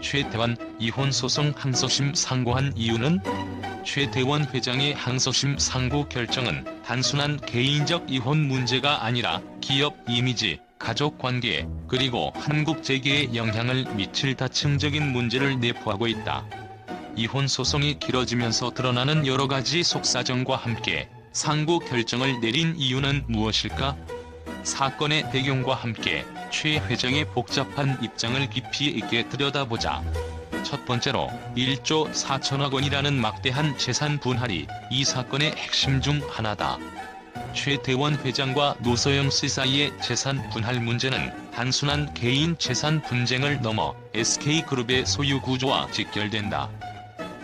최태원 이혼 소송 항소심 상고한 이유는 최태원 회장의 항소심 상고 결정은 단순한 개인적 이혼 문제가 아니라 기업 이미지, 가족 관계, 그리고 한국 재계에 영향을 미칠 다층적인 문제를 내포하고 있다. 이혼 소송이 길어지면서 드러나는 여러 가지 속사정과 함께 상고 결정을 내린 이유는 무엇일까? 사건의 배경과 함께 최 회장의 복잡한 입장을 깊이 있게 들여다보자. 첫 번째로 1조 4천억 원이라는 막대한 재산 분할이 이 사건의 핵심 중 하나다. 최대원 회장과 노소영 씨 사이의 재산 분할 문제는 단순한 개인 재산 분쟁을 넘어 SK그룹의 소유 구조와 직결된다.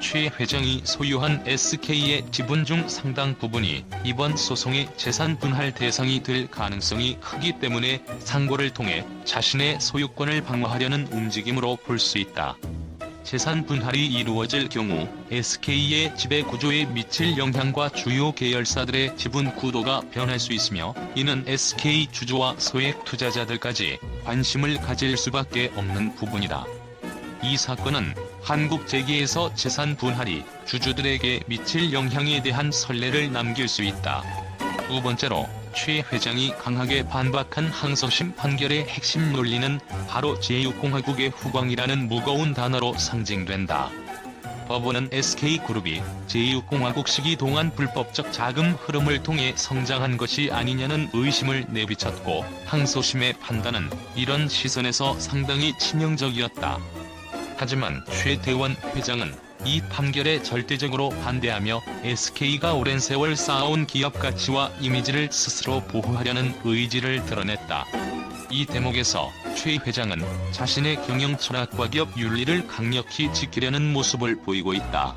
최 회장이 소유한 SK의 지분 중 상당 부분이 이번 소송의 재산 분할 대상이 될 가능성이 크기 때문에 상고를 통해 자신의 소유권을 방어하려는 움직임으로 볼 수 있다. 재산 분할이 이루어질 경우 SK의 지배 구조에 미칠 영향과 주요 계열사들의 지분 구도가 변할 수 있으며 이는 SK 주주와 소액 투자자들까지 관심을 가질 수밖에 없는 부분이다. 이 사건은 한국 재계에서 재산 분할이 주주들에게 미칠 영향에 대한 선례를 남길 수 있다. 두 번째로 최 회장이 강하게 반박한 항소심 판결의 핵심 논리는 바로 제6공화국의 후광이라는 무거운 단어로 상징된다. 법원은 SK그룹이 제6공화국 시기 동안 불법적 자금 흐름을 통해 성장한 것이 아니냐는 의심을 내비쳤고 항소심의 판단은 이런 시선에서 상당히 치명적이었다. 하지만 최대원 회장은 이 판결에 절대적으로 반대하며 SK가 오랜 세월 쌓아온 기업 가치와 이미지를 스스로 보호하려는 의지를 드러냈다. 이 대목에서 최 회장은 자신의 경영 철학과 기업 윤리를 강력히 지키려는 모습을 보이고 있다.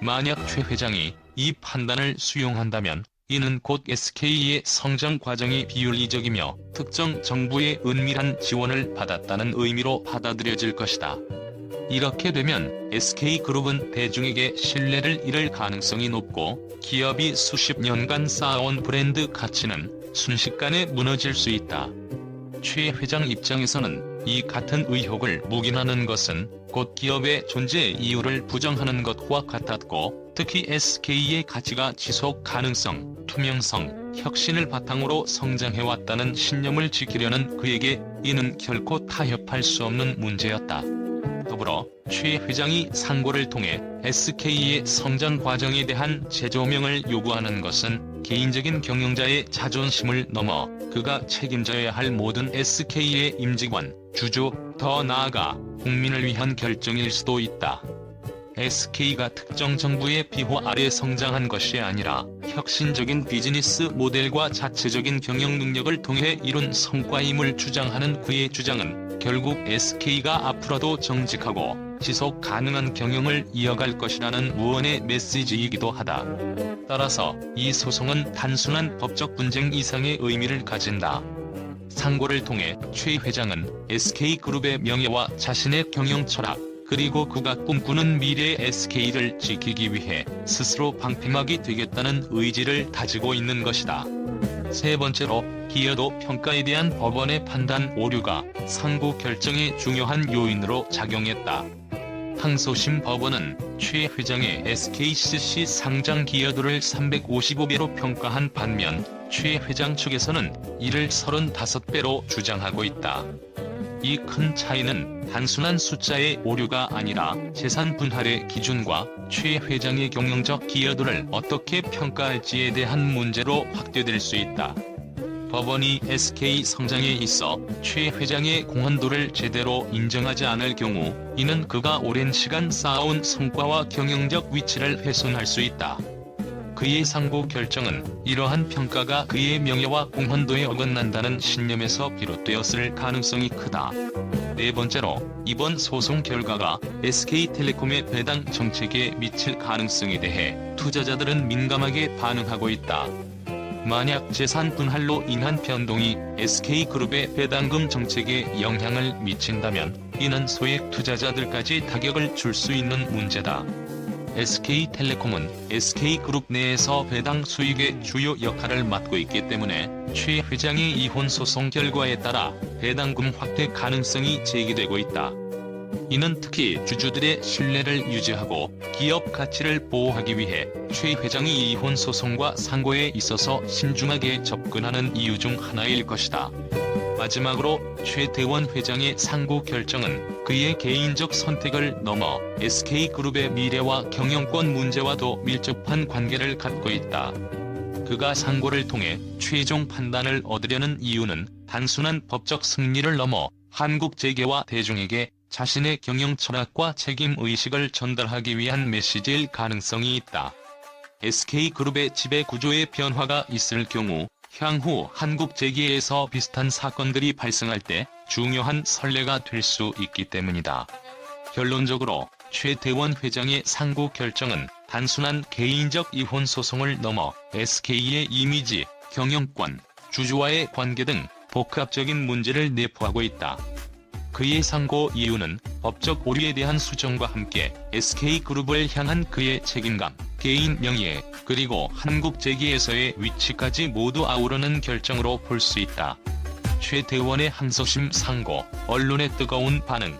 만약 최 회장이 이 판단을 수용한다면 이는 곧 SK의 성장 과정이 비윤리적이며 특정 정부의 은밀한 지원을 받았다는 의미로 받아들여질 것이다. 이렇게 되면 SK그룹은 대중에게 신뢰를 잃을 가능성이 높고 기업이 수십 년간 쌓아온 브랜드 가치는 순식간에 무너질 수 있다. 최 회장 입장에서는 이 같은 의혹을 묵인하는 것은 곧 기업의 존재 이유를 부정하는 것과 같았고 특히 SK의 가치가 지속 가능성, 투명성, 혁신을 바탕으로 성장해왔다는 신념을 지키려는 그에게 이는 결코 타협할 수 없는 문제였다. 더불어 최 회장이 상고를 통해 SK의 성장 과정에 대한 재조명을 요구하는 것은 개인적인 경영자의 자존심을 넘어 그가 책임져야 할 모든 SK의 임직원, 주주, 더 나아가 국민을 위한 결정일 수도 있다. SK가 특정 정부의 비호 아래 성장한 것이 아니라 혁신적인 비즈니스 모델과 자체적인 경영 능력을 통해 이룬 성과임을 주장하는 그의 주장은 결국 SK가 앞으로도 정직하고 지속 가능한 경영을 이어갈 것이라는 무언의 메시지이기도 하다. 따라서 이 소송은 단순한 법적 분쟁 이상의 의미를 가진다. 상고를 통해 최 회장은 SK그룹의 명예와 자신의 경영 철학, 그리고 그가 꿈꾸는 미래 SK를 지키기 위해 스스로 방패막이 되겠다는 의지를 다지고 있는 것이다. 세 번째로 기여도 평가에 대한 법원의 판단 오류가 상고 결정의 중요한 요인으로 작용했다. 항소심 법원은 최 회장의 SKCC 상장 기여도를 355배로 평가한 반면 최 회장 측에서는 이를 35배로 주장하고 있다. 이 큰 차이는 단순한 숫자의 오류가 아니라 재산 분할의 기준과 최 회장의 경영적 기여도를 어떻게 평가할지에 대한 문제로 확대될 수 있다. 법원이 SK 성장에 있어 최 회장의 공헌도를 제대로 인정하지 않을 경우 이는 그가 오랜 시간 쌓아온 성과와 경영적 위치를 훼손할 수 있다. 그의 상고 결정은 이러한 평가가 그의 명예와 공헌도에 어긋난다는 신념에서 비롯되었을 가능성이 크다. 네 번째로 이번 소송 결과가 SK텔레콤의 배당 정책에 미칠 가능성에 대해 투자자들은 민감하게 반응하고 있다. 만약 재산 분할로 인한 변동이 SK그룹의 배당금 정책에 영향을 미친다면 이는 소액 투자자들까지 타격을 줄 수 있는 문제다. SK텔레콤은 SK그룹 내에서 배당 수익의 주요 역할을 맡고 있기 때문에 최 회장의 이혼 소송 결과에 따라 배당금 확대 가능성이 제기되고 있다. 이는 특히 주주들의 신뢰를 유지하고 기업 가치를 보호하기 위해 최 회장이 이혼 소송과 상고에 있어서 신중하게 접근하는 이유 중 하나일 것이다. 마지막으로 최대원 회장의 상고 결정은 그의 개인적 선택을 넘어 SK그룹의 미래와 경영권 문제와도 밀접한 관계를 갖고 있다. 그가 상고를 통해 최종 판단을 얻으려는 이유는 단순한 법적 승리를 넘어 한국 재계와 대중에게 자신의 경영 철학과 책임 의식을 전달하기 위한 메시지일 가능성이 있다. SK그룹의 지배 구조의 변화가 있을 경우 향후 한국 재계에서 비슷한 사건들이 발생할 때 중요한 선례가 될 수 있기 때문이다. 결론적으로 최대원 회장의 상고 결정은 단순한 개인적 이혼 소송을 넘어 SK의 이미지, 경영권, 주주와의 관계 등 복합적인 문제를 내포하고 있다. 그의 상고 이유는 법적 오류에 대한 수정과 함께 SK그룹을 향한 그의 책임감, 개인 명예, 그리고 한국 재계에서의 위치까지 모두 아우르는 결정으로 볼 수 있다. 최 대원의 항소심 상고, 언론의 뜨거운 반응.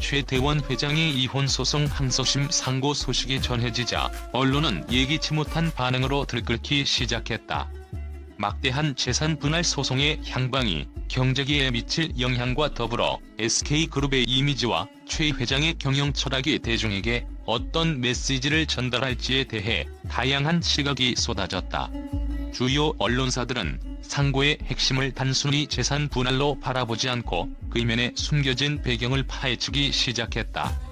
최 대원 회장의 이혼 소송 항소심 상고 소식이 전해지자 언론은 예기치 못한 반응으로 들끓기 시작했다. 막대한 재산 분할 소송의 향방이 경제계에 미칠 영향과 더불어 SK그룹의 이미지와 최 회장의 경영 철학이 대중에게 어떤 메시지를 전달할지에 대해 다양한 시각이 쏟아졌다. 주요 언론사들은 상고의 핵심을 단순히 재산 분할로 바라보지 않고 그 이면에 숨겨진 배경을 파헤치기 시작했다.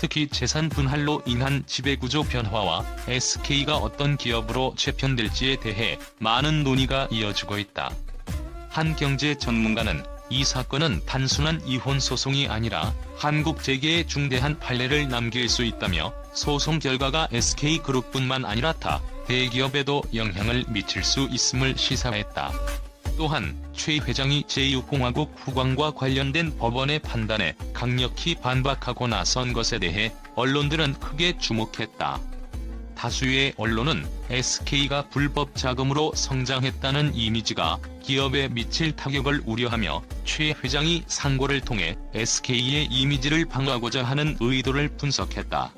특히 재산 분할로 인한 지배구조 변화와 SK가 어떤 기업으로 재편될지에 대해 많은 논의가 이어지고 있다. 한 경제 전문가는 이 사건은 단순한 이혼 소송이 아니라 한국 재계에 중대한 판례를 남길 수 있다며 소송 결과가 SK그룹뿐만 아니라 타 대기업에도 영향을 미칠 수 있음을 시사했다. 또한 최 회장이 제6공화국 후광과 관련된 법원의 판단에 강력히 반박하고 나선 것에 대해 언론들은 크게 주목했다. 다수의 언론은 SK가 불법 자금으로 성장했다는 이미지가 기업에 미칠 타격을 우려하며 최 회장이 상고를 통해 SK의 이미지를 방어하고자 하는 의도를 분석했다.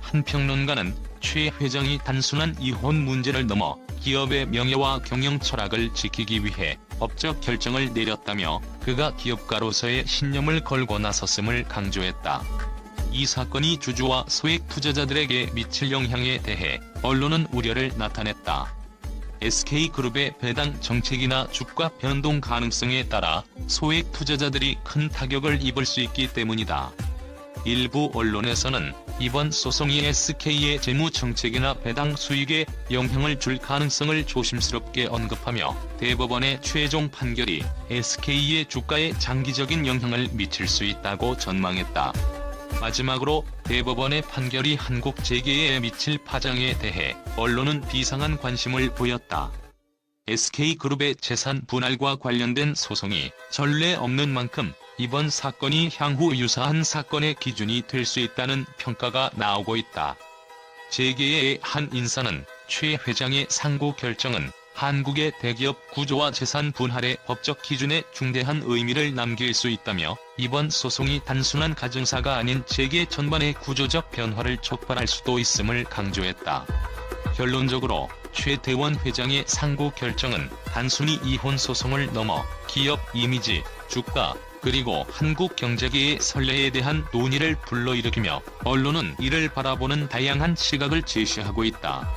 한 평론가는 최 회장이 단순한 이혼 문제를 넘어 기업의 명예와 경영 철학을 지키기 위해 법적 결정을 내렸다며 그가 기업가로서의 신념을 걸고 나섰음을 강조했다. 이 사건이 주주와 소액 투자자들에게 미칠 영향에 대해 언론은 우려를 나타냈다. SK그룹의 배당 정책이나 주가 변동 가능성에 따라 소액 투자자들이 큰 타격을 입을 수 있기 때문이다. 일부 언론에서는 이번 소송이 SK의 재무 정책이나 배당 수익에 영향을 줄 가능성을 조심스럽게 언급하며 대법원의 최종 판결이 SK의 주가에 장기적인 영향을 미칠 수 있다고 전망했다. 마지막으로 대법원의 판결이 한국 재계에 미칠 파장에 대해 언론은 비상한 관심을 보였다. SK그룹의 재산 분할과 관련된 소송이 전례 없는 만큼 이번 사건이 향후 유사한 사건의 기준이 될 수 있다는 평가가 나오고 있다. 재계의 한 인사는 최 회장의 상고 결정은 한국의 대기업 구조와 재산 분할의 법적 기준에 중대한 의미를 남길 수 있다며 이번 소송이 단순한 가정사가 아닌 재계 전반의 구조적 변화를 촉발할 수도 있음을 강조했다. 결론적으로 최대원 회장의 상고 결정은 단순히 이혼 소송을 넘어 기업 이미지, 주가, 그리고 한국 경제계의 선례에 대한 논의를 불러일으키며 언론은 이를 바라보는 다양한 시각을 제시하고 있다.